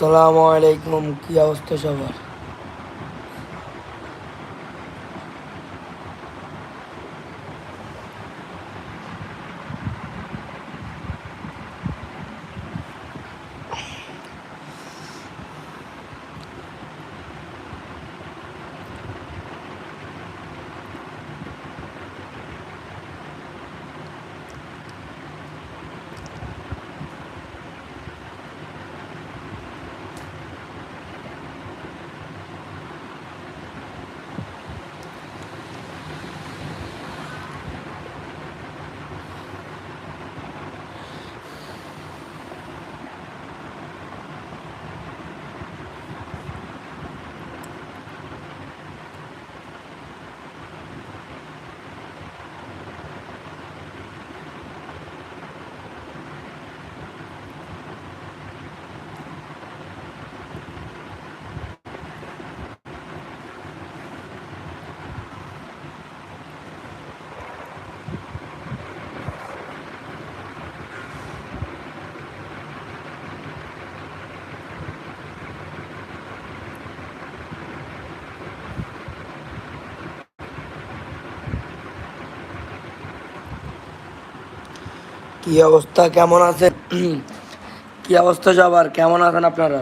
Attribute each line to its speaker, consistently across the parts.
Speaker 1: আসসালামু আলাইকুম কি অবস্থা সবার? কি অবস্থা? কেমন আছে কি অবস্থা সবার? কেমন আছেন আপনারা?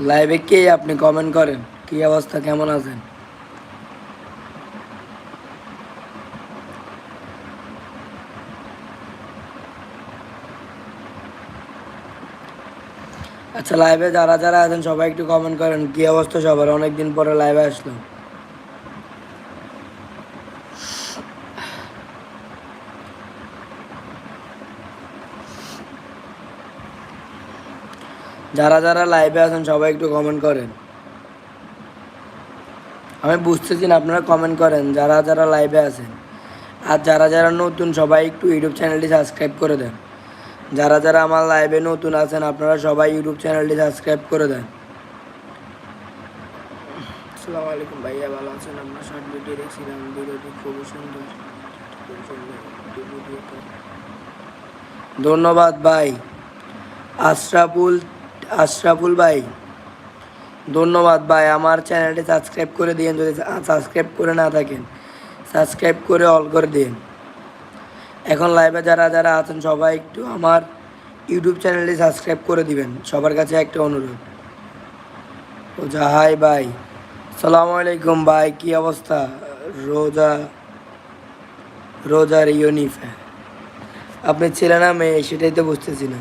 Speaker 1: লাইভে কে আপনি কমেন্ট করেন? কি অবস্থা? কেমন আছেন? আচ্ছা লাইভে যারা যারা আছেন, সবাই একটু কমেন্ট করেন, কি অবস্থা সবার? অনেকদিন পরে লাইভে আসলাম। যারা যারা লাইভে আছেন, সবাই একটু কমেন্ট করেন। আমি বুঝতেছি না, আপনারা কমেন্ট করেন, যারা যারা লাইভে আছেন। আর যারা যারা নতুন, সবাই একটু ইউটিউব চ্যানেলটি সাবস্ক্রাইব করে দেন। যারা যারা আমার লাইভে নতুন আছেন আপনারা সবাই ইউটিউব চ্যানেলটি সাবস্ক্রাইব করে দেন।
Speaker 2: আসসালামু আলাইকুম ভাইয়া ভালো আছেন? আপনার শর্ট ভিডিও দেখছিলাম ভিডিওটি খুবই সুন্দর।
Speaker 1: ধন্যবাদ ভাই। আশরাফুল আশরাফুল ভাই ধন্যবাদ ভাই। আমার চ্যানেলটি সাবস্ক্রাইব করে দিন যদি সাবস্ক্রাইব করে না থাকেন সাবস্ক্রাইব করে অল করে দিন এখন লাইভে যারা যারা আছেন, সবাই একটু আমার ইউটিউব চ্যানেলটি সাবস্ক্রাইব করে দিবেন। সবার কাছে একটা অনুরোধ। ও হাই ভাই সালামু আলাইকুম ভাই কি অবস্থা? রোজা, রোজার ইউনিফে। আপনি ছেলে না মেয়ে, সেটাই তো বুঝতেছি না।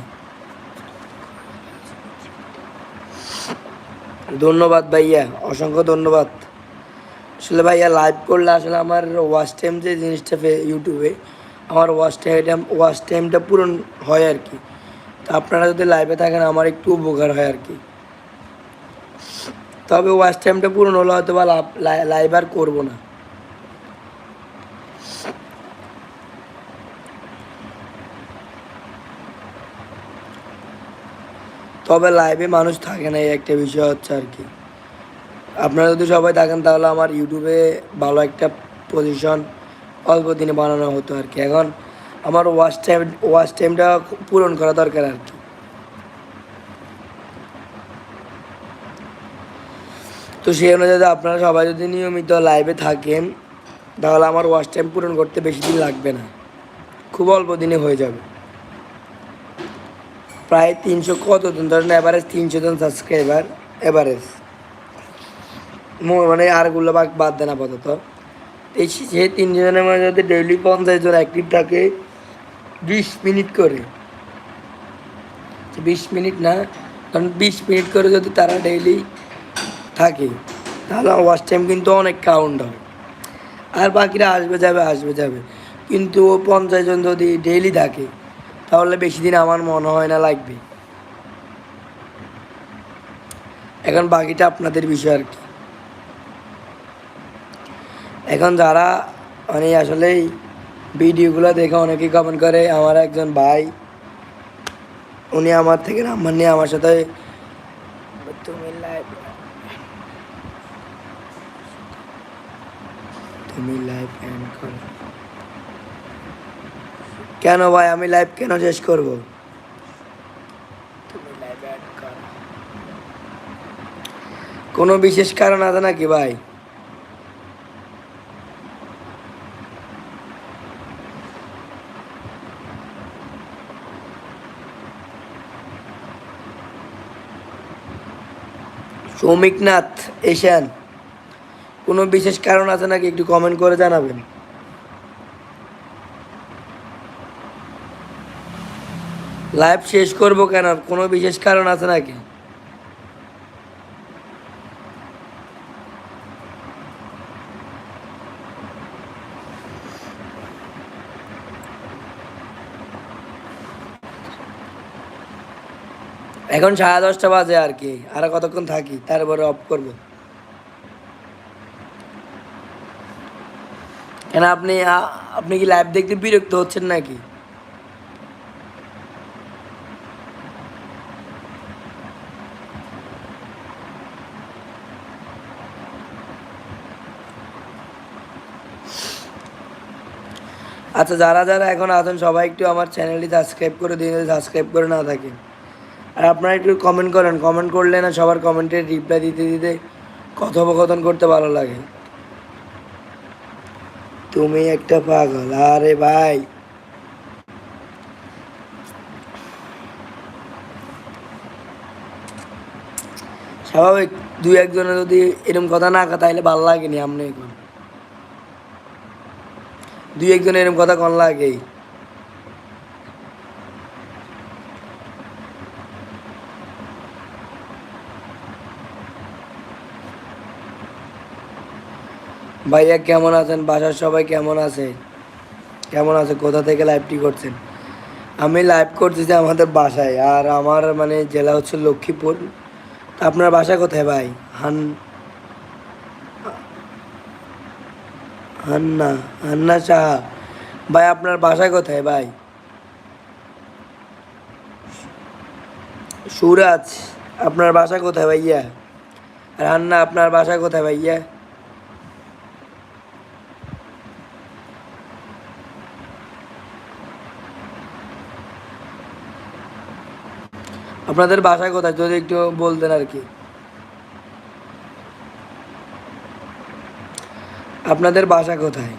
Speaker 1: ধন্যবাদ ভাইয়া, অসংখ্য ধন্যবাদ। আসলে ভাইয়া লাইভ করলে আসলে আমার ওয়াচ টাইম যে জিনিসটা ইউটিউবে আমার ওয়াচ টাইম ওয়াচ টাইমটা পূরণ হয় আর কি। তো আপনারা যদি লাইভে থাকেন, আমার একটু উপকার হয় আর কি। তবে ওয়াচ টাইমটা পূরণ হলে হয়তো বা লাইভ আর করব না। তবে লাইভে মানুষ থাকে না, এই একটা বিষয় হচ্ছে আর কি। আপনারা যদি সবাই থাকেন, তাহলে আমার ইউটিউবে ভালো একটা পজিশন অল্প দিনে বানানো হতো আর কি। এখন আমার ওয়াচ টাইম ওয়াচ টাইমটা পূরণ করা দরকার আর কি। তো সেই অনুযায়ী আপনারা সবাই যদি নিয়মিত লাইভে থাকেন, তাহলে আমার ওয়াচ টাইম পূরণ করতে বেশি দিন লাগবে না। খুব অল্প দিনে হয়ে যাবে। প্রায় তিনশো কত জন ধরেন অ্যাভারেজ তিনশো জন সাবস্ক্রাইবার অ্যাভারেজ মানে আরগুলো বাদ দেন আপাতত। এই সে তিনজনের মাঝে ডেইলি পঞ্চাশ জন অ্যাক্টিভ থাকে, বিশ মিনিট করে। বিশ মিনিট না, কারণ বিশ মিনিট করে যদি তারা ডেইলি থাকে, তাহলে ওয়াচ টাইম কিন্তু অনেক কাউন্ট হবে আর বাকিরা আসবে, যাবে আসবে, যাবে। কিন্তু পঞ্চাশ জন যদি ডেইলি থাকে, তাহলে বেশি দিন আমার মনে হয় না লাগবে। এখন বাকিটা আপনাদের বিষয় আর কি। এখন যারা মানে আসলে ভিডিওগুলো দেখে অনেকেই কমেন্ট করে, আমার একজন ভাই, উনি আমার থেকে নাম্বার নিয়ে আমার সাথে
Speaker 2: তুমি লাইভ
Speaker 1: তুমি লাইভ এন্ড করো। কেন ভাই? আমি লাইভ কেন শেষ করব? কোনো বিশেষ কারণ আছে নাকি ভাই? সৌমিকনাথ, এশিয়ান, কোনো বিশেষ কারণ আছে নাকি একটু কমেন্ট করে জানাবেন? লাইভ শেষ করব কেন? কোনো বিশেষ কারণ আছে নাকি? এখন সাড়ে দশটা বাজে আর কি, আর কতক্ষণ থাকি, তারপরে অফ করব। কেন আপনি আপনি কি লাইভ দেখতে বিরক্ত হচ্ছেন নাকি? আচ্ছা যারা যারা এখন আছেন, সবাই একটু আমার চ্যানেলটি সাবস্ক্রাইব করে দিন সাবস্ক্রাইব করে না থাকেন। আর আপনারা একটু কমেন্ট করেন। কমেন্ট করলে না সবার কমেন্টের রিপ্লাই দিতে দিতে কথোপকথন করতে ভালো লাগে। তুমি একটা পাগল, আরে ভাই। স্বাভাবিক, দুই একজনে যদি এরকম কথা না কথা তাহলে ভালো লাগেনি আপনি এখন। দুই একজনে এরকম কথা কোন লাগেই? ভাইয়া কেমন আছেন? বাসার সবাই কেমন আছে? কেমন আছে? কোথা থেকে লাইভটি করছেন? আমি লাইভ করতেছি আমাদের বাসায় আর আমার মানে জেলা হচ্ছে লক্ষ্মীপুর। আপনার বাসা কোথায় ভাই? হান হান্না হান্না সাহা। ভাই, আপনার বাসা কোথায় ভাই? সুরাজ, আপনার বাসা কোথায় ভাইয়া? আর হান্না, আপনার বাসা কোথায় ভাইয়া? আপনাদের বাসা কোথায় যদি একটু বলতেন আর কি। আপনাদের বাসা কোথায়?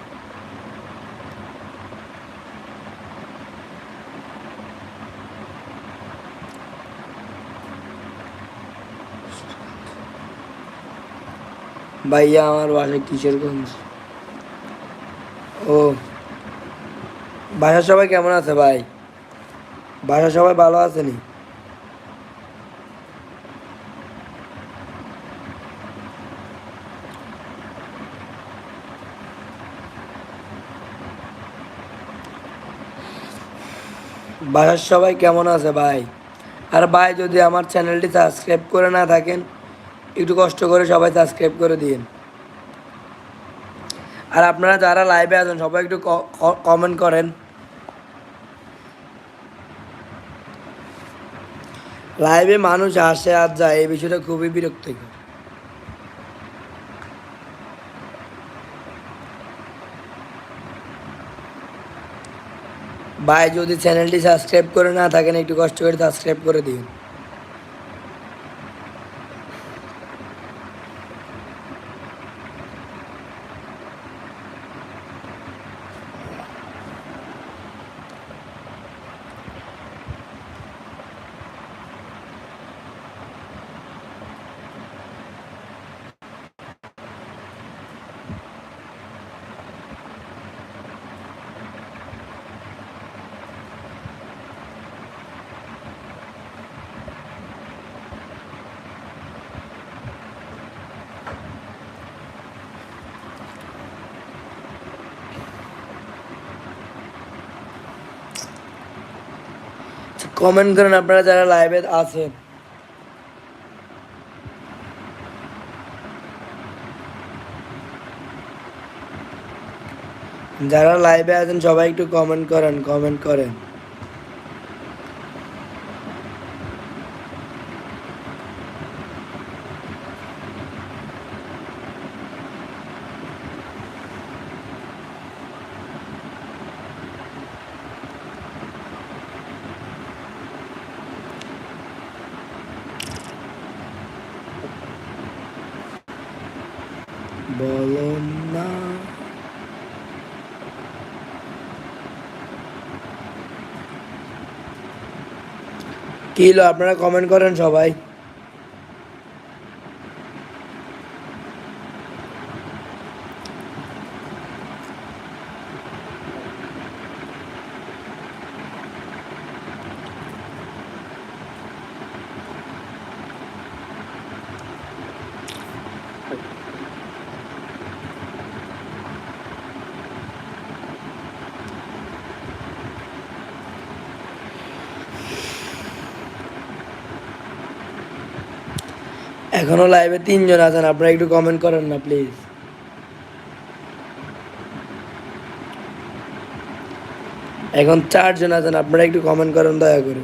Speaker 1: ভাইয়া, আমার বাসা কিশোরগঞ্জ। ও, বাসার সবাই কেমন আছে ভাই? বাসার সবাই ভালো আছে নি? বাসার সবাই কেমন আছে ভাই? আর ভাই, যদি আমার চ্যানেলটি সাবস্ক্রাইব করে না থাকেন, একটু কষ্ট করে সবাই সাবস্ক্রাইব করে দিন আর আপনারা যারা লাইভে আছেন, সবাই একটু কমেন্ট করেন। লাইভে মানুষ আসে আর যায়, এই বিষয়টা খুবই বিরক্তিকর। ভাই যদি চ্যানেলটি সাবস্ক্রাইব করে না থাকেন একটু কষ্ট করে সাবস্ক্রাইব করে দিন। কমেন্ট করেন আপনারা যারা লাইভে আছেন। যারা লাইভে আছেন, সবাই একটু কমেন্ট করেন কমেন্ট করেন। বলন। না কি হলো আপনারা কমেন্ট করেন সবাই। এখনও লাইভে তিনজন আছেন, আপনারা একটু কমেন্ট করেন না প্লিজ এখন চারজন আছেন, আপনারা একটু কমেন্ট করেন, দয়া করে।